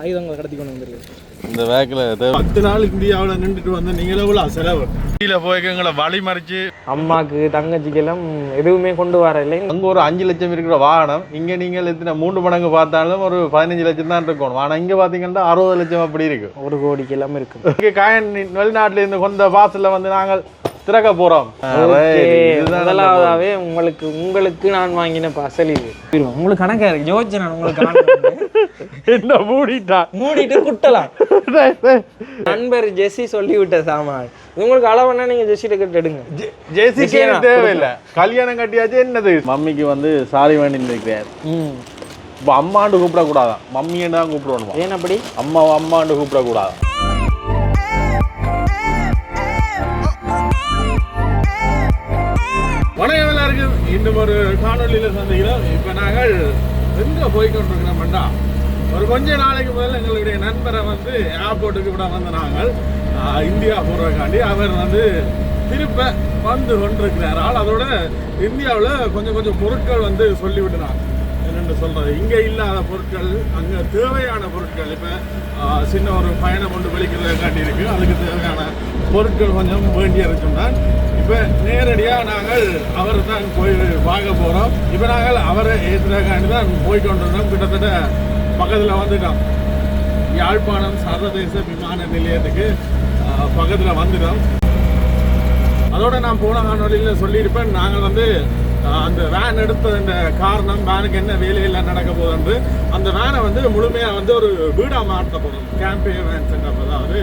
ஆயுதங்களை கடத்தி கொண்டு வந்திருக்கு இந்த வேக்கில் பத்து நாள் இந்தியாவில் நின்றுட்டு வந்து நீங்களே எவ்வளோ செலவு கீழே போய் எங்களை வழி மறிச்சு அம்மாக்கு தங்கச்சிக்கெல்லாம் எதுவுமே கொண்டு வர இல்லை அங்க ஒரு அஞ்சு லட்சம் இருக்கிற வாகனம் இங்க நீங்கள் எத்தனை மூன்று மடங்கு பார்த்தாலும் ஒரு பதினஞ்சு லட்சம் தான் இருக்கணும். ஆனா இங்க பாத்தீங்கன்னா அறுபது லட்சம் அப்படி இருக்கு. ஒரு கோடிக்கெல்லாம் இருக்கு. இங்க காயன் வெளிநாட்டுல இருந்து கொண்ட வாசல்ல வந்து நாங்கள் திறக்க போறோம் முதலாவதாவே உங்களுக்கு உங்களுக்கு நான் வாங்கின பசல் இது. உங்களுக்கு கணக்கா இருக்கு? நான் உங்களுக்கு கணக்கு என்ன மூடிட்டா? மூடிட்டு குட்டலாம். நண்பர் ஜெஸ்ஸி சொல்லி விட்ட சாமான். இது உங்களுக்கு அளவுனா நீங்க ஜெஸ்ஸிட்ட கிட்ட எடுங்க. ஜெசியா, தேவையில்லை. கல்யாணம் கட்டியாச்சு என்னது? மம்மிக்கு வந்து சாரி வேண்டி இருக்கிறார் இப்போ அம்மாண்டு கூப்பிடக்கூடாதான். மம்மின்னு தான் கூப்பிடணுமா. ஏன் அப்படி? அம்மா அம்மாண்டு கூப்பிடக்கூடாது இன்னும் ஒரு காணொலியில் சந்திக்கிறோம். இப்போ நாங்கள் எங்கே போய் கொண்டிருக்கிறோம்டா ஒரு கொஞ்ச நாளைக்கு முதல்ல எங்களுடைய நண்பரை வந்து ஏர்போர்ட்டுக்கு விட வந்து நாங்கள் இந்தியா போகிறதுக்காண்டி அவர் வந்து திருப்ப வந்து கொண்டிருக்கிறார். ஆள் அதோட இந்தியாவில் கொஞ்சம் கொஞ்சம் பொருட்கள் வந்து சொல்லிவிட்டுனாங்க என்னென்னு சொல்கிறது இங்கே இல்லாத பொருட்கள் அங்கே தேவையான பொருட்கள் இப்போ சின்ன ஒரு பயணம் கொண்டு வெளிக்கிறதுக்காண்டி இருக்குது அதுக்கு தேவையான பொருட்கள் கொஞ்சம் வேண்டிய இருக்கும்தான். இப்போ நேரடியாக நாங்கள் அவரை தான் போய் பார்க்க போகிறோம் இப்போ நாங்கள் அவரை ஏற்றுறதுக்காண்டி தான் போய்கொண்டிருந்தோம் கிட்டத்தட்ட பக்கத்தில் வந்துட்டோம். யாழ்ப்பாணம் சர்வதேச விமான நிலையத்துக்கு பக்கத்தில் வந்துட்டோம். அதோட நான் போன காணொலியில் சொல்லியிருப்பேன். நாங்கள் வந்து அந்த வேன் எடுத்த இந்த காரணம் வேனுக்கு என்ன வேலையெல்லாம் நடக்க போகுதுன்று அந்த வேனை வந்து முழுமையாக வந்து ஒரு வீடாக மாற்ற போகிறோம் கேம்பே வேன் சென்டர் அதாவது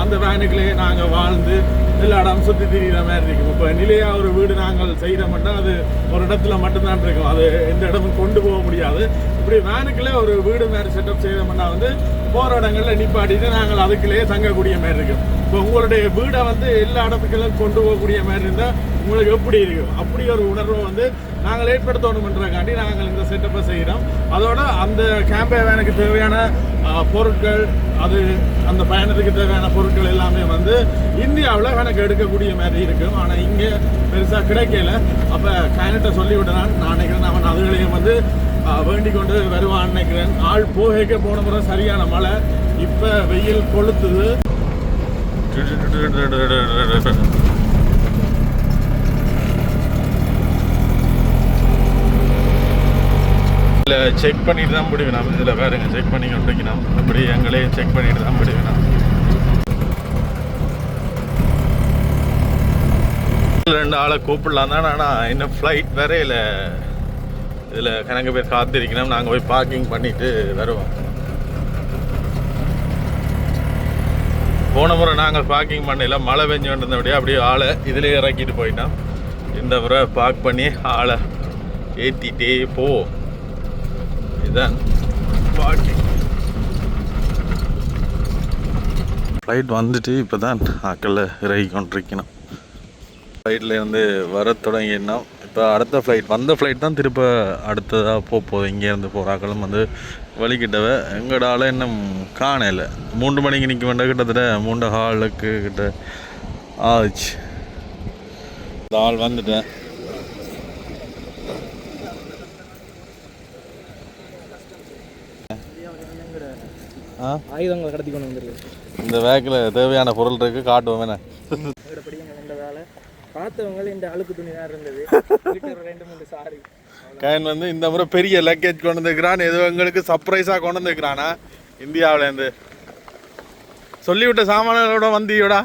அந்த வேனுக்குள்ளேயே நாங்கள் வாழ்ந்து எல்லா இடம் சுற்றி திரிகிற மாதிரி இருக்கும். இப்போ நிலையாக ஒரு வீடு நாங்கள் செய்கிறோம்னா அது ஒரு இடத்துல மட்டும்தான் இருக்கும். அது எந்த இடமும் கொண்டு போக முடியாது. இப்படி வேனுக்குள்ளே ஒரு வீடு மாதிரி செட்டப் செய்தோம்னா வந்து போகிற இடங்களில் நிப்பாட்டிட்டு நாங்கள் அதுக்குள்ளேயே தங்கக்கூடிய மாதிரி இருக்கும். இப்போ உங்களுடைய வீடை வந்து எல்லா இடத்துக்கெல்லாம் கொண்டு போகக்கூடிய மாதிரி இருந்தால் உங்களுக்கு எப்படி இருக்கும் அப்படி ஒரு உணர்வை வந்து நாங்கள் ஏற்படுத்தணுன்றக்காண்டி நாங்கள் இந்த செட்டப்பை செய்கிறோம். அதோட அந்த கேம்பே வேனுக்கு தேவையான பொருட்கள் அது அந்த பயணத்துக்கு தேவையான பொருட்கள் எல்லாமே வந்து இந்தியாவில் எனக்கு எடுக்கக்கூடிய மாதிரி இருக்கும் ஆனால் இங்கே பெருசாக கிடைக்கல. அப்போ கேனட்டை சொல்லிவிட்டுறான் நான் நினைக்கிறேன் அவன் அதுகளையும் வந்து வேண்டிக் கொண்டு வருவான்னு நினைக்கிறேன். ஆள் போகைக்க போன முறை சரியான மழை. இப்போ வெயில் கொளுத்துது இதில் செக் பண்ணிட்டு தான் முடிக்கணும் இதில் வேறுங்க செக் பண்ணி கொண்டிருக்கணும் அப்படி எங்களையும் செக் பண்ணிட்டு தான் முடிக்கணும் ரெண்டு ஆளை கூப்பிடலாம் தான் ஆனால் இன்னும் ஃப்ளைட் வேற இல்லை இதில் கணக்கு பேர் காத்திருக்கணும். நாங்கள் போய் பார்க்கிங் பண்ணிட்டு வருவோம். போன முறை நாங்கள் பார்க்கிங் பண்ணல. மழை பெஞ்சு கொண்டிருந்தபடியே அப்படியே ஆளை இதிலே இறக்கிட்டு போயிட்டோம். இந்த முறை பார்க் பண்ணி ஆளை ஏற்றிட்டே போவோம் இதுதான். பார்க்கிங் ஃப்ளைட் வந்துட்டு இப்போ தான் ஆக்களில் இறங்கி கொண்டிருக்கணும். ஃப்ளைட்டில் இருந்து வர தொடங்கினோம். இப்போ அடுத்த ஃப்ளைட் வந்த ஃப்ளைட் தான் திருப்ப அடுத்ததாக போக போகுது. இங்கேருந்து போகிற ஆக்களும் வந்து வழிகிட்டவ எங்களோட ஆளை இன்னும் காணல. மூன்று மணிக்கு நிற்க வேண்டாம் கிட்டத்தட்ட மூன்று ஹாலுக்கு கிட்ட ஆச்சு. இந்த ஆள் வந்துட்டேன். ஆயுதங்களை கடத்தி கொண்டு வந்திருக்கு இந்த பேக்கில் தேவையான பொருள் இருக்கு காட்டுவோம் வேலை. பார்த்தவங்க இந்த அழுக்கு துணி தான் இருந்தது. ரெண்டு மூணு சாரி கைன் வந்து இந்த முறை பெரிய லக்கேஜ் கொண்டு வந்துருக்கிறான். ஏதோ எங்களுக்கு சர்ப்ரைஸாக கொண்டு வந்துருக்கிறானா? இந்தியாவிலேருந்து. சொல்லிவிட்ட சாமான்களோட வந்தியோடா?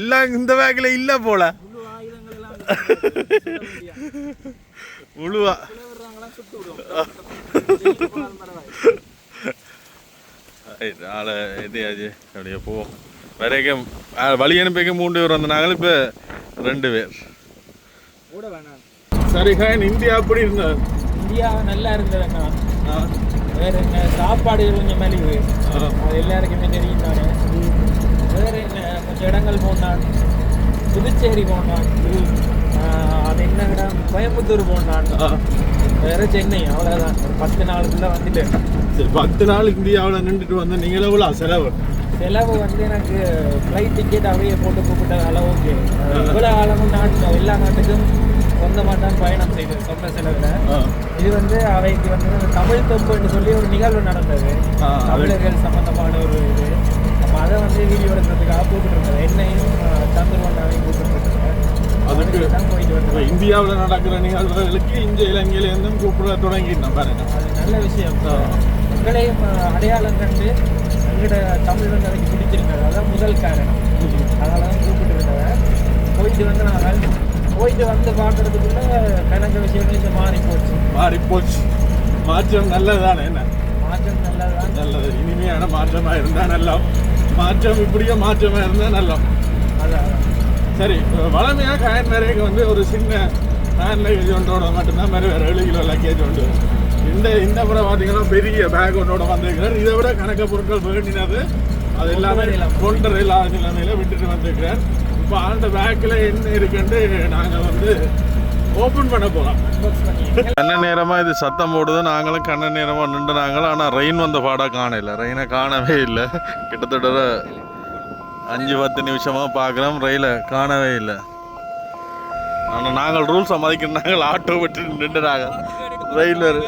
எல்லாம் இந்த பேக்கில் இல்லை போல. முழுவா. நாளை எதையாச்சு அப்படியே போவோம் வரைக்கும் வழி அனுப்பிக்க மூன்று பேர் வந்தாங்க இப்போ ரெண்டு பேர். கூட வேணாம். சரி ஹேன் இந்தியா அப்படி இருந்தது இந்தியா நல்லா இருந்ததுண்ணா வேற என்ன சாப்பாடு கொஞ்சம் மலிவு அது எல்லாருக்குமே தெரியும் தானே. வேற என்ன கொஞ்சம் இடங்கள் போனான் புதுச்சேரி போனான் அது என்ன இடம் கோயம்புத்தூர் போனான் வேற சென்னை அவ்வளோதான் ஒரு பத்து நாளுக்குள்ள வந்துட்டேன் சரி பத்து நாள் இந்தியாவில் நின்றுட்டு வந்து நீங்களே எவ்வளோ செலவு? செலவு வந்து எனக்கு ஃப்ளைட் டிக்கெட் அப்படியே போட்டு கூப்பிட்டதால ஓகே. இவ்வளோ காலமும் நாட்டு எல்லா நாட்டுக்கும் சொந்தமாக தான் பயணம் செய்தது சொந்த செலவில். இது வந்து அவைக்கு வந்து தமிழ் தொம்புன்னு சொல்லி ஒரு நிகழ்வு நடந்தது. தமிழர்கள் சம்பந்தமான ஒரு இது. அப்போ அதை வந்து வீடியோ எடுக்கிறதுக்காக கூப்பிட்டுருந்தது என்னையும் சந்திரவண்ணாவையும் கூப்பிட்டுருக்காங்க அதுக்கு இப்ப இந்தியாவுல நடக்கிற நிகழ்வுகளுக்கு இங்க இலங்கையில இருந்தும் கூப்பிட தொடங்கிட்டோம் பாருங்க. அது நல்ல விஷயம். எங்களையும் அஹ், அடையாளம் கண்டு எங்களோட தமிழ் வந்து அதுக்கு பிடிச்சிருந்தது அதான் முதல் காரணம். அதனால தான் கூப்பிட்டு இருந்தவன் போயிட்டு வந்து நாங்கள் போயிட்டு வந்து பார்க்கறதுக்குள்ள கணக்கு விஷயங்கள் மாறி போச்சு. மாறி போச்சு. மாற்றம் நல்லதுதானே என்ன? மாற்றம் நல்லதுதான். நல்லது. இனிமையான மாற்றமா இருந்தா நல்லா மாற்றம் இப்படியே மாற்றமா இருந்தா நல்லா அதான். சரி வளமையா காயன் மேரேக்கு வந்து ஒரு சின்ன ஹேண்ட் லக்கேஜ் ஒன்றோட மட்டும்தான் மாதிரி வேறு ஏழு கிலோ லக்கேஜ் உண்டு. இந்த இந்த முறை பார்த்தீங்கன்னா பெரிய பேக் ஒன்றோட வந்திருக்கிறார். இதை விட கணக்க பொருட்கள் வேண்டினது அது எல்லாமே கொண்டர் இல்லாத நிலைமையில விட்டுட்டு வந்திருக்கிறார். இப்போ அந்த பேக்கில் என்ன இருக்குன்ட்டு நாங்கள் வந்து ஓப்பன் பண்ண போகிறோம் பண்ணி கண்ண நேரமாக இது சத்தம் போடுது. நாங்களும் கண்ண நேரமாக நின்று நாங்களும் ஆனால் ரெயின் வந்த பாடாக காணல. ரெயினை காணவே இல்லை. கிட்டத்தட்ட அஞ்சு பத்து நிமிஷமாக பார்க்குறோம் ரயிலை காணவே இல்லை. ஆனால் நாங்கள் ரூல்ஸை மதிக்கிற நாங்கள் ஆட்டோ விட்டு நின்றுனாங்க ரயில் அது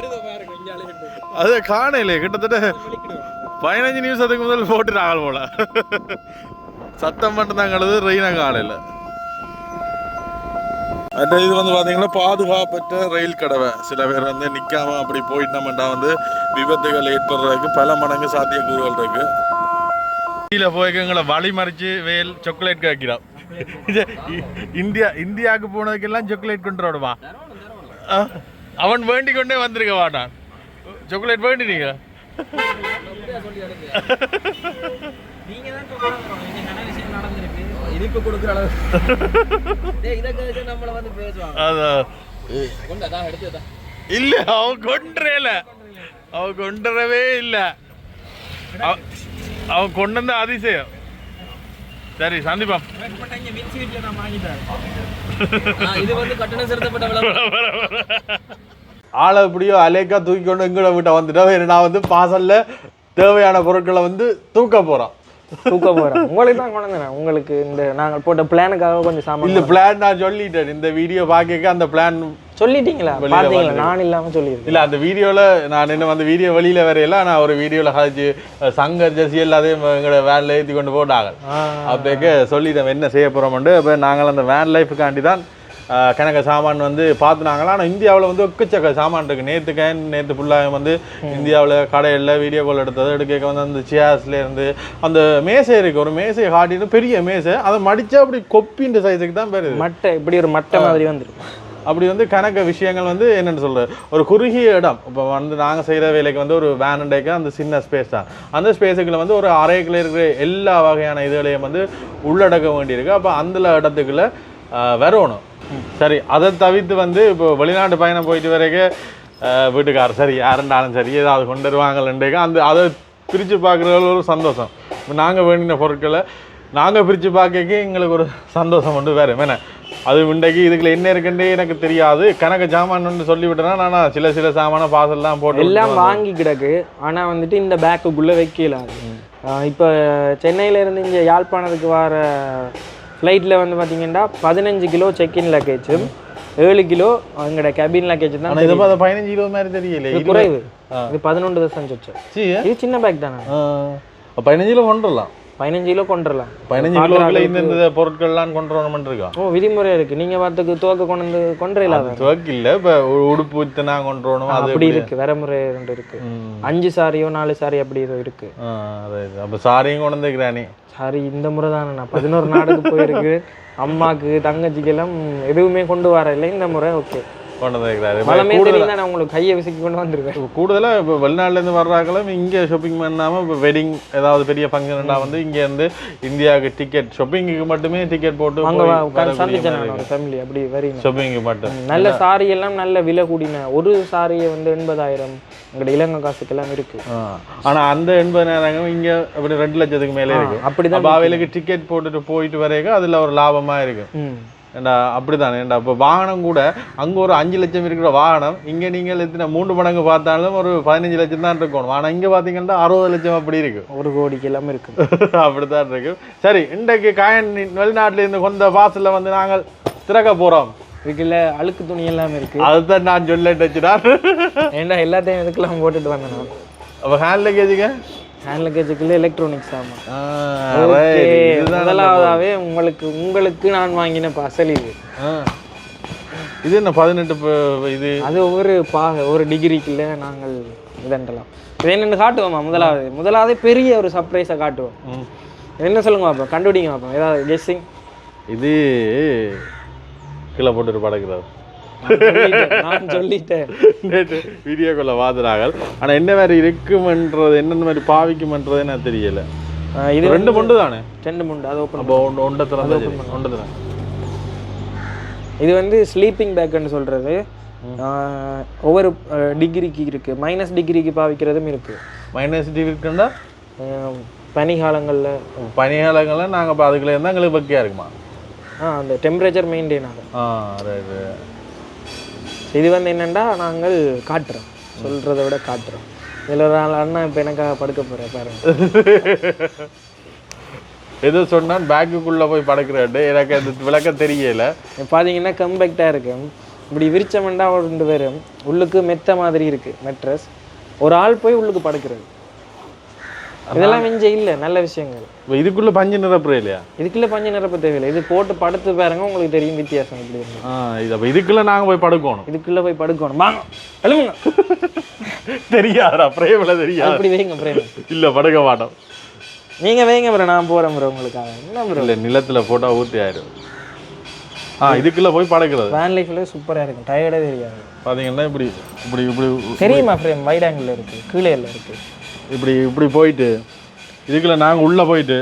அது காணலையே. கிட்டத்தட்ட பதினஞ்சு நிமிஷத்துக்கு முதல் போட்டு நாங்கள் போல. சத்தம் மட்டும் தான் கழுது ரெயினை காணல. அந்த இது வந்து பார்த்தீங்கன்னா பாதுகாப்பற்ற ரயில் கடவை. சில பேர் வந்து நிற்காம அப்படி போயிட்டோம்னா வந்து விபத்துகள் ஏற்படுறதுக்கு பல மடங்கு சாத்தியக்கூறுகள் இருக்குது கீழே போய் எங்களை வழி மறிச்சு வேல் சாக்லேட் காக்கிறோம் இந்தியா இந்தியாவுக்கு போனதுக்கெல்லாம் சாக்லேட் கொண்டு வருவா அவன் வேண்டிக் கொண்டே வந்திருக்க மாட்டான் சாக்லேட் வேண்டினீங்க நீங்க கொடுக்குற அளவு இதை வந்து பேசுவாங்க இல்ல அவன் கொண்டுறேல அவன் இல்ல அவ- அவன் கொண்டு வந்த அதிசயம் சரி விளம்பரம். ஆளை எப்படியோ அலேக்கா தூக்கி கொண்டு எங்கூட விட்ட வந்துட்டோம் நான் வந்து பாசல்ல தேவையான பொருட்களை வந்து தூக்க போறோம். தூக்க போறோம் உங்களுக்கு தான் கொண்டு உங்களுக்கு இந்த நாங்கள் போட்ட பிளானுக்காக கொஞ்சம் சாமான் இல்ல பிளான் நான் சொல்லிட்டேன். இந்த வீடியோ பார்க்க அந்த பிளான் சொல்லிட்டீங்களா? வந்துருக்கு. நான் இல்லாம சொல்லியிருக்கேன். இல்ல அந்த வீடியோல நான் இன்னும் அந்த வீடியோ வெளியில வரையில நான் ஒரு வீடியோல கழிச்சு சங்கர் ஜெசி எல்லாத்தையும் எங்களோட வேன்ல ஏற்றி கொண்டு போட்டாங்க அப்போக்க சொல்லிட்டோம் என்ன செய்ய போறோம்ட்டு அப்போ நாங்கள் அந்த வேன் லைஃபுக்காண்டி தான் கணக்க சாமான் வந்து பார்த்துனாங்களா ஆனால் இந்தியாவில் வந்து எக்கச்சக்க சாமான் இருக்கு. நேற்று கேன் நேற்று ஃபுல்லாக வந்து இந்தியாவில் கடையில் வீடியோ கால் எடுத்தது. எடுக்க வந்து அந்த சேர்ஸ்ல இருந்து அந்த மேசை இருக்கு. ஒரு மேசையை காட்டிட்டு பெரிய மேசை. அதை மடிச்சா அப்படி கொப்பின்ற சைஸுக்கு தான் பேர். மட்டை இப்படி ஒரு மட்டை மாதிரி வந்துருக்கும் அப்படி வந்து கணக்க விஷயங்கள் வந்து என்னென்னு சொல்கிறது ஒரு குறுகிய இடம். இப்போ வந்து நாங்கள் செய்கிற வேலைக்கு வந்து ஒரு வேன் டேக்கு அந்த சின்ன ஸ்பேஸ் தான். அந்த ஸ்பேஸுக்குள்ள வந்து ஒரு அறைக்குள்ள இருக்கிற எல்லா வகையான இதுகளையும் வந்து உள்ளடக்க வேண்டியிருக்கு. அப்போ அந்த இடத்துக்குள்ள வரணும். சரி அதை தவிர்த்து வந்து இப்போ வெளிநாட்டு பயணம் போயிட்டு வரைக்கும் வீட்டுக்காரர் சரி யாருண்டாலும் சரி ஏதாவது கொண்டு வருவாங்கள்ன்றேக்க அந்த அதை பிரித்து பார்க்குறது ஒரு சந்தோஷம். இப்போ நாங்கள் வேண்டின பொருட்களை நாங்கள் பிரித்து பார்க்க எங்களுக்கு ஒரு சந்தோஷம் உண்டு வேறு என்ன? அது இன்றைக்கு இதுக்குள்ள என்ன இருக்குன்றே எனக்கு தெரியாது. கணக்கு சாமான் சொல்லி விட்டேன்னா நான் சில சில சாமான பாசல்லாம் போட்டு எல்லாம் வாங்கி கிடக்கு. ஆனா வந்துட்டு இந்த பேக்குக்குள்ள வைக்கல. இப்போ சென்னையில இருந்து இங்க யாழ்ப்பாணத்துக்கு வர ஃப்ளைட்ல வந்து பாத்தீங்கன்னா பதினஞ்சு கிலோ செக்இன் லக்கேஜும் ஏழு கிலோ எங்களோட கேபின் லக்கேஜ் தான் இதை பதினஞ்சு கிலோ மாதிரி தெரியல இது குறைவு. இது பதினொன்று தசம் சொச்சு. இது சின்ன பேக் தானே? பதினஞ்சு கிலோ கொண்டுடலாம் பதினஞ்சு கிலோ கொண்டுடலாம் பதினஞ்சு கிலோக்குள்ள இந்த பொருட்கள்லாம் கொண்டு வரணும்னு இருக்கா? ஓ விதிமுறை இருக்கு. நீங்க பார்த்துக்கு துவக்க கொண்டு வந்து கொண்டுலாம் துவக்கு இல்லை இப்போ உடுப்பு இத்தனை கொண்டு வரணும் அது அப்படி இருக்கு. வரமுறை ரெண்டு இருக்கு. அஞ்சு சாரியோ நாலு சாரி அப்படி இருக்கு. அப்போ சாரியும் கொண்டு வந்துக்கிறானே சாரி இந்த முறை தானே நான் பதினோரு நாடுக்கு போயிருக்கு. அம்மாக்கு தங்கச்சிக்கெல்லாம் எதுவுமே கொண்டு வர இந்த முறை ஓகே கொண்டு வந்துக்கிறாரு பழமே கூடுதல் தெரியும் நான் உங்களுக்கு கையை விசிக்கி கொண்டு வந்திருக்கேன் இப்போ கூடுதலாக இப்போ வெளிநாட்டிலேருந்து வர்றாங்களும் இங்கே ஷாப்பிங் பண்ணாமல் இப்போ வெட்டிங் ஏதாவது பெரிய ஃபங்க்ஷன்னா வந்து இங்கேருந்து இந்தியாவுக்கு டிக்கெட் ஷாப்பிங்குக்கு மட்டுமே டிக்கெட் போட்டு ஃபேமிலி அப்படி வரீங்க ஷாப்பிங்கு மட்டும். நல்ல சாரி எல்லாம் நல்ல விலை கூடின ஒரு சாரியை வந்து எண்பதாயிரம் எங்கட இலங்கை காசுக்கெல்லாம் இருக்கு. ஆனா அந்த எண்பதாயிரம் இங்க அப்படி ரெண்டு லட்சத்துக்கு மேலே இருக்கு. அப்படிதான் அப்போ அவைகளுக்கு டிக்கெட் போட்டுட்டு போயிட்டு வரைக்கும் அதுல ஒரு லாபமா இருக்கு. ஏண்டா அப்படிதானே? ஏண்டா இப்போ வாகனம் கூட அங்க ஒரு அஞ்சு லட்சம் இருக்கிற வாகனம் இங்க நீங்கள் எத்தனை மூன்று மடங்கு பார்த்தாலும் ஒரு பதினஞ்சு லட்சம் தான் இருக்கணும். ஆனா இங்க பாத்தீங்கன்னா அறுபது லட்சம் அப்படி இருக்கு. ஒரு கோடிக்கு எல்லாம் இருக்கு. அப்படித்தான் இருக்கு. சரி இன்றைக்கு காயன் வெளிநாட்டுல இருந்து கொண்ட வாசல்ல வந்து நாங்கள் திறக்க போறோம். இதுக்குள்ள அழுக்கு துணி எல்லாம் இருக்கு. அதுதான் நான் சொல்லிட்டு ஏன்டா எல்லாத்தையும் இதுக்கெல்லாம் போட்டுட்டு வந்தேன் அப்போ ஹேண்ட் லக்கேஜுங்க ஹேண்ட் லக்கேஜுக்குள்ள எலக்ட்ரானிக்ஸ் ஆமாம் ஓகே முதலாவதாவே உங்களுக்கு உங்களுக்கு நான் வாங்கின பசல் இது. இது என்ன பதினெட்டு இது? அது ஒவ்வொரு பா ஒரு டிகிரிக்குள்ள நாங்கள் இதன்றலாம் இது என்னென்னு காட்டுவோமா முதலாவது. முதலாவது பெரிய ஒரு சர்ப்ரைஸை காட்டுவோம். என்ன சொல்லுங்க பார்ப்போம் கண்டுபிடிங்க பார்ப்போம். ஏதாவது கெஸ்ஸிங் இது கீழே போட்டுட்டு படக்கிறார் நான் சொல்லிட்டேன் வீடியோக்குள்ள வாதுறாங்க ஆனா என்ன மாதிரி இருக்குமென்றது என்னென்ன மாதிரி பாவிக்குமென்றது எனக்கு தெரியல. இது ரெண்டு பொண்டு தானே ரெண்டு முண்டு அது ஓப்பன் அப்போ ஒன்று ஒன்றை திறந்தா சரி. ஒன்று திறன் இது வந்து ஸ்லீப்பிங் பேக்குன்னு சொல்றது. ஆஹ் ஒவ்வொரு டிகிரிக்கு இருக்கு. மைனஸ் டிகிரிக்கு பாவிக்கிறதும் இருக்கு. மைனஸ் ஆஹ் பனிகாலங்கள்ல. பனிகாலங்களில் நாங்கள் இப்போ அதுக்குள்ள இருந்தால் எங்களுக்கு பக்கியாக இருக்குமா? ஆ அந்த டெம்பரேச்சர் மெயின்டைன் ஆகும். ஆ ரைட்டு இது வந்து என்னன்னா நாங்கள் காட்டுறோம். சொல்றதை விட காட்டுறோம். இதில் ஒரு நாள் அண்ணா இப்போ எனக்காக படுக்க போகிறேன் பாருங்க. எது சொன்னால் பேக்குக்குள்ளே போய் படக்கிறாட்டு எனக்கு அந்த விளக்கம் தெரியல. பார்த்தீங்கன்னா கம்பேக்டாக இருக்கு. இப்படி விரிச்சமெண்டா ரெண்டு பேரும் உள்ளுக்கு மெத்த மாதிரி இருக்கு மெட்ரஸ் ஒரு ஆள் போய் உள்ளுக்கு படுக்கிறது. இதெல்லாம் மிஞ்ச இல்லை நல்ல விஷயங்கள். இதுக்குள்ளே பஞ்சு நிரப்புற இல்லையா? இதுக்குள்ள பஞ்சு நிரப்ப தேவையில்லை. இது போட்டு படுத்து பாருங்க உங்களுக்கு தெரியும் வித்தியாசம் ஆ இது அப்போ இதுக்குள்ளே நாங்கள் போய் படுக்கணும். இதுக்குள்ள போய் படுக்கணும். வாங்க எழுமுங்க தெரியாதுடா பிரேமில் தெரியாது. அப்படி வைங்க பிரேம். இல்லை படுக்க மாட்டோம். நீங்க வைங்க ப்ரோ நான் போறேன் ப்ரோ உங்களுக்காக. என்ன ப்ரோ இல்லை நிலத்தில் போட்டால் ஊற்றி ஆயிரும் ஆ இதுக்குள்ளே போய் படக்கிறது. வேன் லைஃப்ல சூப்பரா இருக்கும் டயர்டே தெரியாது. பார்த்தீங்கன்னா இப்படி இப்படி இப்படி தெரியுமா ஃப்ரேம் வைட் ஆங்கிள் இருக்கு கீழே இருக்கு. இப்படி இப்படி போயிட்டு இதுக்குள்ள நாங்கள் உள்ளே போயிட்டு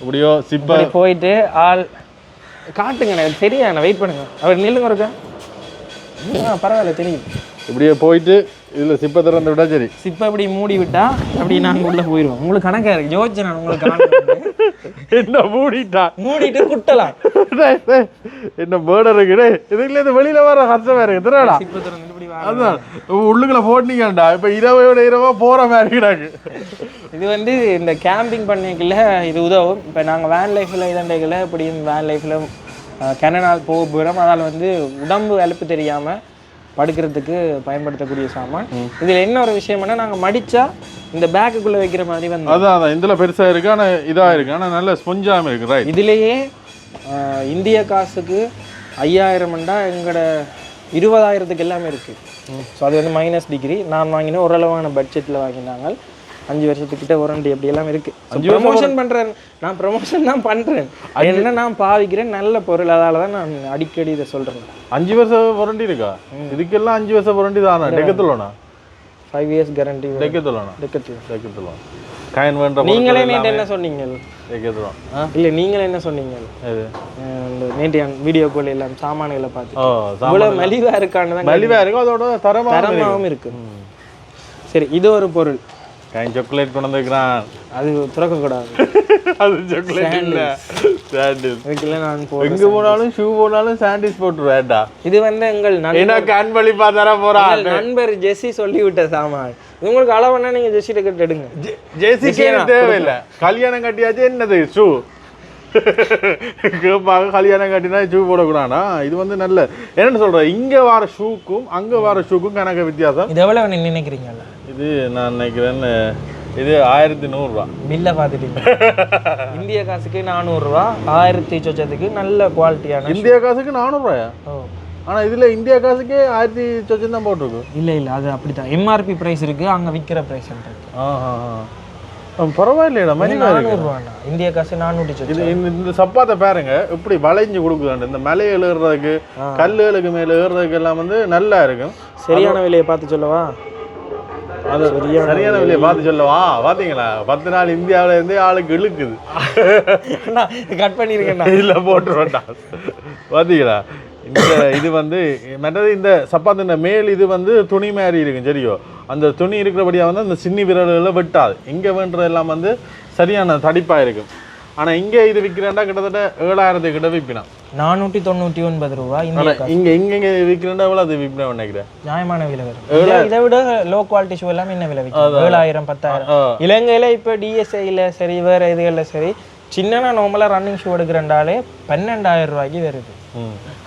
இப்படியோ சிப்ப போயிட்டு ஆள் காட்டுங்க எனக்கு தெரியும் வெயிட் பண்ணுங்க. அவர் நில்லுங்க இருக்கா பரவாயில்ல தெரியும் இப்படியே போயிட்டு இதில் சிப்பை திறந்து விட்டா சரி. சிப்பை இப்படி மூடி விட்டா அப்படி நாங்க உள்ள போயிடுவோம் உங்களுக்கு கணக்கா இருக்கு? யோசிச்சு நான் உங்களுக்கு. என்ன மூடிட்டா? மூடிட்டு குட்டலாம் என்ன பேர்டர் இருக்குடே இதுக்குள்ள இருந்து வெளியில வர கஷ்டமா இருக்கு திருடா அதான் உள்ளுக்குள்ள போட்டீங்கடா இப்ப இரவோட இரவா போற மாதிரி கிடாக்கு இது வந்து இந்த கேம்பிங் பண்ணிக்கல இது உதவும். இப்போ நாங்கள் வேன் லைஃப்பில் இதண்டைகளை இப்படி வேன் லைஃப்பில் கெனனால் போக போகிறோம் அதால் வந்து உடம்பு அலுப்பு தெரியாமல் படுக்கிறதுக்கு பயன்படுத்தக்கூடிய சாமான். இதில் என்ன ஒரு விஷயம்னா நாங்கள் மடித்தா இந்த பேக்குக்குள்ளே வைக்கிற மாதிரி வந்து அதான் அதான். இதுல பெருசா இருக்கு ஆனா இதா இருக்கு. ஆனா நல்ல ஸ்பொஞ்சாம இருக்கு ரைட் இதுலேயே இந்திய காசுக்கு ஐயாயிரம்ண்டா எங்களோட இருபதாயிரத்துக்கு எல்லாமே இருக்குது ஸோ அது வந்து மைனஸ் டிகிரி நான் வாங்கின ஓரளவான பட்ஜெட்டில் வாங்கினாங்க. அஞ்சு வருஷத்துக்கிட்ட வாரண்டி அப்படி எல்லாம் இருக்கு. ப்ரொமோஷன் பண்றேன். நான் ப்ரொமோஷன் தான் பண்றேன். என்ன நான் பாவிக்கிறேன்? நல்ல பொருள். அதால தான் நான் அடிக்கடி இதை சொல்றேன். அஞ்சு வருஷம் வாரண்டி இருக்கா? இதுக்கெல்லாம் அஞ்சு வருஷம் வாரண்டி தானா டெக்கத்துலோனா ஃபைவ் இயர்ஸ் கேரண்டி டெக்கத்துலோனா டெக்கத்து டெக்கத்துலோன் காயின் வேண்ட நீங்களே நேற்று என்ன சொன்னீங்க டெக்கத்துலோன் இல்ல நீங்களே என்ன சொன்னீங்க இந்த நேற்று வீடியோ கால் எல்லாம் சாமான்களை பார்த்து இவ்வளவு மலிவா இருக்கான்னு தான் மலிவா இருக்கும் அதோட தரமா தரமாகவும் இருக்கு. சரி இது ஒரு பொருள். காயின் சாக்லேட் கொண்டு வந்துருக்கிறான் அது திறக்கக்கூடாது அது சாக்லேட் இல்ல. சாண்டில் இதுக்குள்ள நான் போ எங்க போனாலும் ஷூ போனாலும் சாண்டிஸ் போட்டு வேண்டா இது வந்து எங்கள் நண்பர் கண் வலிப்பா தர போறா எங்கள் நண்பர் ஜெஸ்ஸி சொல்லிவிட்ட சாமான். உங்களுக்கு அளவுன்னா நீங்க ஜெஸ்ஸி டிக்கெட் எடுங்க. ஜேசிக்கு தேவையில்லை. கல்யாணம் கட்டியாச்சு என்னது? ஷூ கேட்பாங்க கல்யாணம் கட்டினா ஷூ போடக்கூடாதா? இது வந்து நல்ல என்னன்னு சொல்றேன் இங்க வர ஷூக்கும் அங்க வர ஷூக்கும் கணக்கு வித்தியாசம். இது எவ்வளவு நீங்க நினைக்கிறீங்கல்ல இது நான் நினைக்கிறேன் இது ஆயிரத்தி நூறுரூவா. பில்லை பார்த்துட்டீங்க இந்திய காசுக்கு நானூறுரூவா ஆயிரத்தி சொச்சத்துக்கு நல்ல குவாலிட்டியான இந்தியா காசுக்கு நானூறுரூவாயா? ஓ. ஆனா இதுல இந்தியா காசுக்கே ஆயிரத்தி சொச்சம் தான் போட்டிருக்கு. இல்லை இல்லை அது அப்படித்தான். எம்ஆர்பி ப்ரைஸ் இருக்கு அங்க விற்கிற ப்ரைஸ் இருக்கு. ஆஹா பரவாயில்லையடா மலிவா இருக்கு இந்திய காசு நானூற்றி இது இந்த சப்பாத்தை பாருங்க எப்படி வளைஞ்சு கொடுக்குதாண்டு இந்த மலை ஏறுறதுக்கு கல்லுகளுக்கு மேல ஏறுறதுக்கு எல்லாம் வந்து நல்லா இருக்கும். சரியான விலையை பார்த்து சொல்லவா? அது சரியான விலையை பார்த்து சொல்லவா பாத்தீங்களா பத்து நாள் இந்தியாவுல இருந்தே ஆளுக்கு இழுக்குது. கட் பண்ணிருக்கேண்ணா இல்ல போட்டு வேண்டாம் பாத்தீங்களா இந்த இது வந்து மற்றது இந்த சப்பாத்தின மேல் இது வந்து துணி மாதிரி இருக்கும் சரியோ? அந்த துணி இருக்கிறபடியா வந்து அந்த சின்னி விரல்களை வெட்டாது. இங்க வேண்டது எல்லாம் வந்து சரியான தடிப்பா இருக்கும். ஆனா இங்க இது விற்கிறேன்டா கிட்டத்தட்ட ஏழாயிரத்துக்கு கிட்ட விற்பினான் நானூற்றி தொண்ணூற்றி ஒன்பது ரூபா இந்திய ஆனா இங்க இங்க இங்க விற்கிறேன்டா எவ்வளவு அது விற்பினா நினைக்கிறேன்? நியாயமான விலை வரும் இதை- விட லோ குவாலிட்டி ஷூ எல்லாம் என்ன விலை விற்கும்? ஏழாயிரம் பத்தாயிரம். இலங்கையில இப்போ டிஎஸ்ஐல சரி வேற இதுகளில் சரி சின்னனா நார்மலாக ரன்னிங் ஷூ எடுக்கிறண்டாலே பன்னெண்டாயிரம் ரூபாய்க்கு வருது.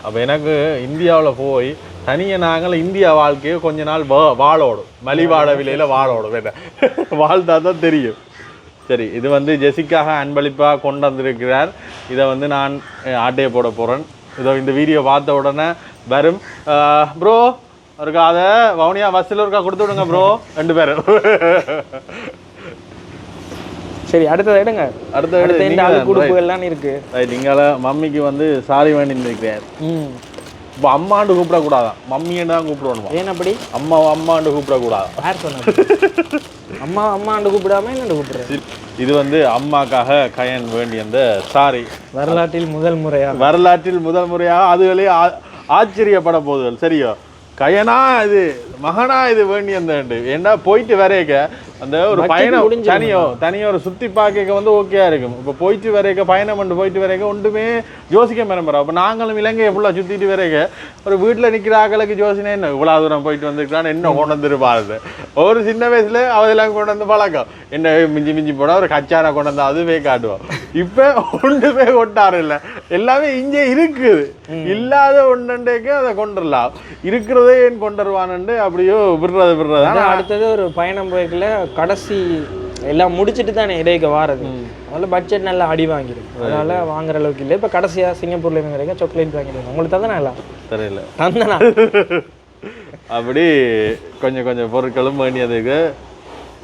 அப்போ எனக்கு இந்தியாவில் போய் தனியாக நாங்கள் இந்தியா வாழ்க்கையை கொஞ்ச நாள் வாழோடும் மலிவாட விலையில் வாழோடும் வேண்டாம் வாழ்ந்தா தான் தெரியும். சரி இது வந்து ஜெசிக்காக அன்பளிப்பாக கொண்டு வந்திருக்கிறார் இதை வந்து நான் ஆட்டையை போட போகிறேன் இதோ இந்த வீடியோ பார்த்த உடனே வரும். ப்ரோ இருக்கா? அதை வவுனியா பஸ்ஸில் இருக்கா? கொடுத்து விடுங்க ப்ரோ ரெண்டு பேரும் சரி அடுத்தது எடுங்க. அடுத்த அடுத்த இந்த உடுப்புகள்லாம் இருக்கு. ரைட் இங்கால மம்மிக்கு வந்து சாரி வேண்டி இருக்கிறார் இப்போ அம்மாண்டு கூப்பிடக்கூடாதான். மம்மின்னு தான் கூப்பிடணுமா ஏன் அப்படி? அம்மா அம்மாண்டு கூப்பிடக்கூடாது யார் சொன்னது? அம்மா அம்மாண்டு கூப்பிடாம என்னண்டு கூப்பிடுறேன் இது வந்து அம்மாக்காக கயன் வேண்டிய அந்த சாரி வரலாற்றில் முதல் முறையா? வரலாற்றில் முதல் முறையாக அதுகளே ஆச்சரியப்பட போகுதுகள் சரியோ? கயனா இது மகனா இது வேண்டிய அந்த ஏன்னா போயிட்டு வரைக்க அந்த ஒரு பயணம் தனியோ தனியாக ஒரு சுற்றி பார்க்க வந்து ஓகேயா இருக்கும். இப்போ போயிட்டு வரைக்க பயணம் பண்ணி போயிட்டு வரைக்க ஒன்றுமே யோசிக்க மேம்படுறோம் அப்போ நாங்களும் இலங்கையை ஃபுல்லாக சுற்றிட்டு வரைக்க ஒரு வீட்டில் நிற்கிற ஆக்களுக்கு யோசனை என்ன? இவ்வளோ தூரம் போயிட்டு வந்திருக்கான்னு என்ன கொண்டு வந்துருப்பாரு ஒரு சின்ன வயசுல அவதெல்லாம் கொண்டு வந்து பழக்கம். என்ன மிஞ்சி மிஞ்சி போட ஒரு கச்சாரை கொண்டு வந்து அதுவே காட்டுவோம் இப்போ ஒன்றுமே கொண்டாரு இல்லை. எல்லாமே இங்கே இருக்குது. இல்லாத ஒன்றுண்டேக்கு அதை கொண்டுடலாம். இருக்கிறதே ஏன் கொண்டு வருவானுண்டு அப்படியோ விடுறது விடுறது? அதான் அடுத்தது ஒரு பயணம் போய்க்குள்ள கடைசி எல்லாம் முடிச்சிட்டு தானே இடையக்க வாரது. அதனால பட்ஜெட் நல்லா அடி வாங்கிடும். அதனால வாங்குற அளவுக்கு இல்லை. இப்போ கடைசியா சிங்கப்பூர்ல இருந்து சாக்லேட் வாங்கிடுவோம் உங்களுக்கு தந்தனா தெரியல. தந்தனா? அப்படி கொஞ்சம் கொஞ்சம் பொருட்களும் வேண்டியதுக்கு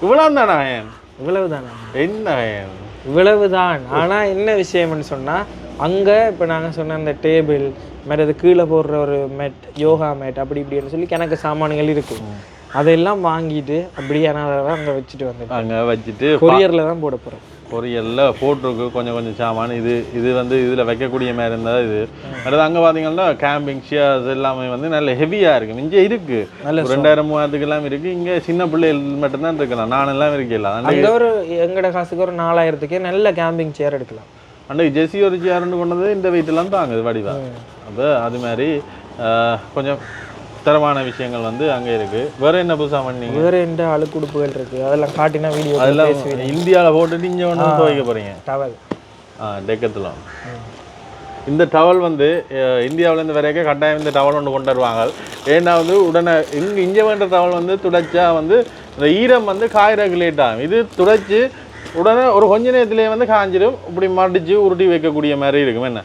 இவ்வளோ தானே இவ்வளவு தானே என்ன இவ்வளவுதான். ஆனா என்ன விஷயம்னு சொன்னா அங்க இப்ப நாங்க சொன்ன அந்த டேபிள் மற்றது கீழே போடுற ஒரு மேட் யோகா மேட் அப்படி இப்படின்னு சொல்லி கணக்கு சாமான்கள் இருக்கு. அதெல்லாம் வாங்கிட்டு அப்படியே நான் அங்க வச்சுட்டு வந்துட்டேன் அங்கே வச்சுட்டு கொரியர்ல தான் போட போறேன் பொரியல்ல போட்டிருக்கு. கொஞ்சம் கொஞ்சம் சாமான். இது இது வந்து இதில் வைக்கக்கூடிய மாதிரி இருந்தால் இது. அடுத்து அங்கே பார்த்தீங்கன்னா கேம்பிங் ஷியர்ஸ் எல்லாமே வந்து நல்ல ஹெவியாக இருக்கு. இங்கே இருக்கு. நல்ல ரெண்டாயிரம் மூவாயிரத்துக்கு எல்லாம் இருக்கு. இங்கே சின்ன பிள்ளைகள் மட்டும்தான் இருக்கலாம். நான் எல்லாம் இருக்கல அங்க ஒரு எங்கட காசுக்கு ஒரு நாலாயிரத்துக்கே நல்ல கேம்பிங் சேர் எடுக்கலாம். அன்றைக்கு ஜெஸி ஒரு சேர்ந்து கொண்டது இந்த வீட்டெல்லாம் தாங்குது வடிவா. அப்போ அது மாதிரி கொஞ்சம் தரமான விஷயங்கள் வந்து அங்கே இருக்கு. வேற என்ன புதுசாக பண்ணீங்க வேற எந்த அழுக்குடுப்புகள் இருக்கு? அதெல்லாம் காட்டினா வீடியோ அதெல்லாம் இந்தியாவில் போட்டுட்டு இங்கே ஒன்று துவைக்க போறீங்க? டவல் ஆ டெக்கத்தில். இந்த டவல் வந்து இந்தியாவுலேருந்து வரைக்கும் கட்டாயம் இந்த டவல் ஒன்று கொண்டு வருவாங்க. ஏன்னா வந்து உடனே இங்கே இங்கே வேண்ட டவல் வந்து துடைச்சா வந்து இந்த ஈரம் வந்து காய்றதுக்கு லேட் ஆகும். இது துடைச்சு உடனே ஒரு கொஞ்ச நேரத்திலேயே வந்து காஞ்சிடும். இப்படி மடிச்சு உருட்டி வைக்கக்கூடிய மாதிரி இருக்கும். என்ன?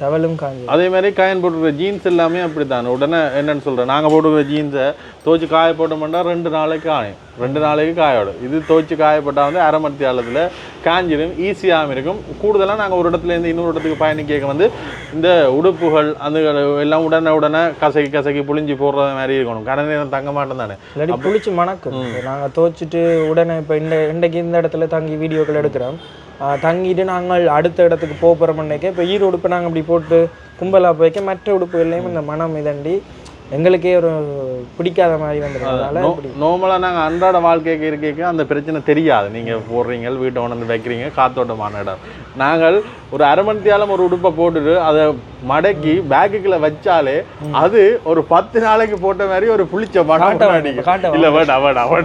டவலும் காஞ்சி அதே மாதிரி காயன் போட்டுருக்க ஜீன்ஸ் எல்லாமே அப்படித்தான். உடனே என்னன்னு சொல்கிறேன் நாங்கள் போட்டுக்கிற ஜீன்ஸை துவைச்சு காய போட்டோம்னா ரெண்டு நாளைக்கு காயும். ரெண்டு நாளைக்கு காயோடும் இது துவைச்சு காயப்பட்டால் வந்து அரை மணி காலத்தில் காஞ்சிடும் ஈஸியாகவும் இருக்கும். கூடுதலாக நாங்கள் ஒரு இடத்துலேருந்து இன்னொரு இடத்துக்கு பயணிக்க வந்து இந்த உடுப்புகள் அந்த எல்லாம் உடனே உடனே கசக்கி கசக்கி புளிஞ்சு போடுற மாதிரி இருக்கணும். கடை நேரம் தங்க மாட்டோம் தானே. இல்லாட்டி புளிச்சு மணக்கும். நாங்க துவைச்சிட்டு உடனே இப்போ இந்த இன்றைக்கு இந்த இடத்துல தங்கி வீடியோக்கள் எடுக்கிறோம். தங்கிட்டு நாங்கள் அடுத்த இடத்துக்கு போக போகிற மண்ணைக்கு இப்போ ஈர உடுப்பு நாங்கள் அப்படி போட்டு கும்பலாக போய்க்க மற்ற உடுப்புகள்லையும் இந்த மனம் இதண்டி எங்களுக்கே ஒரு பிடிக்காத மாதிரி வந்துடுறதுனால இப்படி. நார்மலாக நாங்கள் அன்றாட வாழ்க்கைக்கு இருக்க அந்த பிரச்சனை தெரியாது. நீங்கள் போடுறீங்க வீட்டை கொண்டு வந்து வைக்கிறீங்க காத்தோட்டமான இடம். நாங்கள் ஒரு அரை மணி தியாலம் ஒரு உடுப்பை போட்டுட்டு அதை மடக்கி பேக்குக்குள்ள வச்சாலே அது ஒரு பத்து நாளைக்கு போட்ட மாதிரி ஒரு புளிச்ச மடம் இல்ல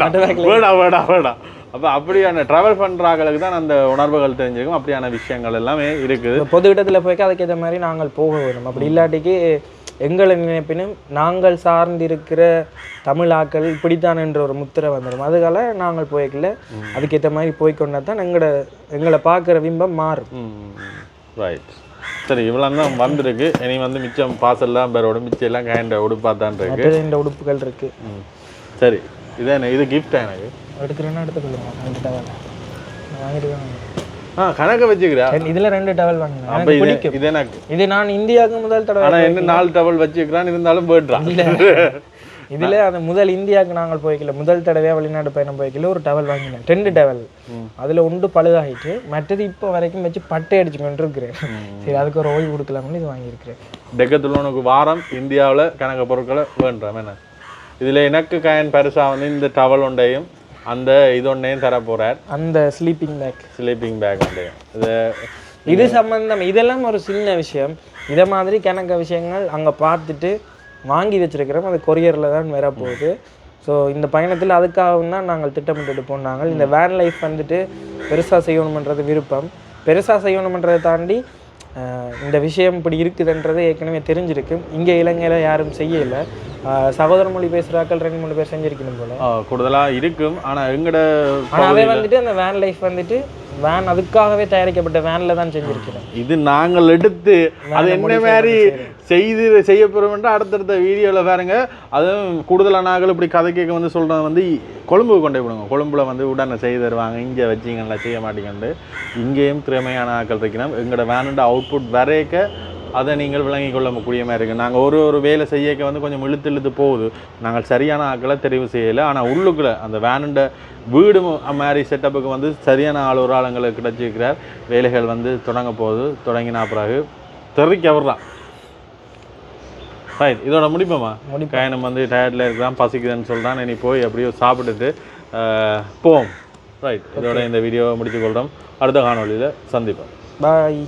அந்த bag ல வேண்டாம் வேண்டாம் வேண்டாம். அப்போ அப்படியான ட்ராவல் பண்ணுறாங்களுக்கு தான் அந்த உணர்வுகள் தெரிஞ்சிருக்கும் அப்படியான விஷயங்கள் எல்லாமே இருக்குது. பொது இடத்துல போய்க்க அதுக்கேற்ற மாதிரி நாங்கள் போக வேணும் அப்படி இல்லாட்டிக்கு எங்களை நினைப்பினும் நாங்கள் சார்ந்திருக்கிற தமிழ் ஆக்கள் இப்படித்தான் என்ற ஒரு முத்திரை வந்துடும். அதுக்கால நாங்கள் போய்க்கல. அதுக்கேற்ற மாதிரி போய்க்கொண்டா தான் எங்களோட எங்களை பார்க்குற பிம்பம் மாறும். ரைட் சரி இவ்வளோ தான் வந்திருக்கு. இனி வந்து மிச்சம் பார்சல்லாம் பேரோட மிச்சம் எல்லாம் கைண்ட உடுப்பா தான் இருக்கு. இந்த உடுப்புகள் இருக்கு. ம். சரி இது என்ன? இது கிஃப்டா எனக்கு? எடுக்கிறேன்னா எடுத்துக்கொள்ளுங்க. ரெண்டு டவல் வாங்கிட்டு. ஆ கணக்க வச்சுக்கிறா? இதுல ரெண்டு டவல் வாங்கினேன் இது எனக்கு. இது நான் இந்தியாவுக்கு முதல் தடவை ஆனா என்ன நாலு டபுள் வச்சுக்கிறான் இருந்தாலும் போயிடுறான் இதுல அந்த முதல் இந்தியாவுக்கு நாங்கள் போய்க்கல. முதல் தடவையா வெளிநாடு பயணம் போய்க்கல. ஒரு டவல் வாங்கினேன். ரெண்டு டவல் அதுல ஒன்று பழுதாகிட்டு மற்றது இப்போ வரைக்கும் வச்சு பட்டை அடிச்சு கொண்டு இருக்கிறேன் சரி அதுக்கு ஒரு ஓய்வு கொடுக்கலாம்னு இது வாங்கியிருக்கிறேன். டெக்கத்துள்ளவனுக்கு வாரம் இந்தியாவுல கணக்க பொருட்களை வேண்டாம். என்ன? இதுல எனக்கு கயன் பெருசா வந்து இந்த டவல் ஒன்றையும் அந்த இது ஒன்றையும் தர போறார். அந்த ஸ்லீப்பிங் பேக் ஸ்லீப்பிங் பேக் ஒன்றையும் இது இது சம்பந்தம் இதெல்லாம் ஒரு சின்ன விஷயம். இதை மாதிரி கணக்க விஷயங்கள் அங்க பார்த்துட்டு வாங்கி வச்சிருக்கிறோம். அது கொரியரில் தான் வர போகுது ஸோ இந்த பயணத்தில் அதுக்காகவும் தான் நாங்கள் திட்டமிட்டு போனாங்க. இந்த வேன் லைஃப் வந்துட்டு பெருசாக செய்யணுமன்றது விருப்பம். பெருசாக செய்யணுன்றதை தாண்டி இந்த விஷயம் இப்படி இருக்குதுன்றது ஏற்கனவே தெரிஞ்சிருக்கு. இங்கே இலங்கையில் யாரும் செய்யலை. சகோதர மொழி பேசுகிறாக்கள் ரெண்டு மூணு பேர் செஞ்சிருக்கணும் போல. கூடுதலாக இருக்கும். ஆனால் எங்கட ஆனால் வந்துட்டு அந்த வேன் லைஃப் வந்துட்டு வேன் அதுக்காகவே தயாரிக்கப்பட்ட வேனில் தான் செஞ்சிருக்கிறேன். இது நாங்கள் எடுத்து அது என்ன மாதிரி செய்து செய்ய போகிறோம்ன்ற அடுத்தடுத்த வீடியோவில் பாருங்க. அதுவும் கூடுதலாக நாங்கள் இப்படி கதை கேட்க வந்து சொல்கிறது வந்து கொழும்புக்கு கொண்டு விடுங்க. கொழும்புல வந்து உடனே செய்து தருவாங்க. இங்கே வச்சிங்கன்னா செய்ய மாட்டேங்கண்டு இங்கேயும் திறமையான ஆட்கள் இருக்கணும் எங்களோட வேனுண்ட அவுட்புட் வரைக்க அதை நீங்கள் விளங்கி கொள்ளக்கூடிய மாதிரி இருக்குது நாங்கள் ஒரு ஒரு வேலை செய்யக்க வந்து கொஞ்சம் இழுத்து இழுத்து போகுது. நாங்கள் சரியான ஆட்களை தெரிவு செய்யலை. ஆனால் உள்ளுக்குள்ளே அந்த வேனுண்ட வீடு மாதிரி செட்டப்புக்கு வந்து சரியான ஆள் ஒரு ஆளுங்களுக்கு கிடைச்சிருக்கிறார். வேலைகள் வந்து தொடங்க போகுது. தொடங்கினா பிறகு தெறிக்க வர்றான் ரைட் இதோட முடிப்போமா? கயனம் வந்து டயர்டில் இருக்கிறான் பசிக்குதுன்னு சொல்கிறான் இனி போய் அப்படியே சாப்பிட்டுட்டு போவோம். ரைட் இதோட இந்த வீடியோவை முடித்துக்கொள்கிறோம் அடுத்த காணொளியில் சந்திப்போம். பாய்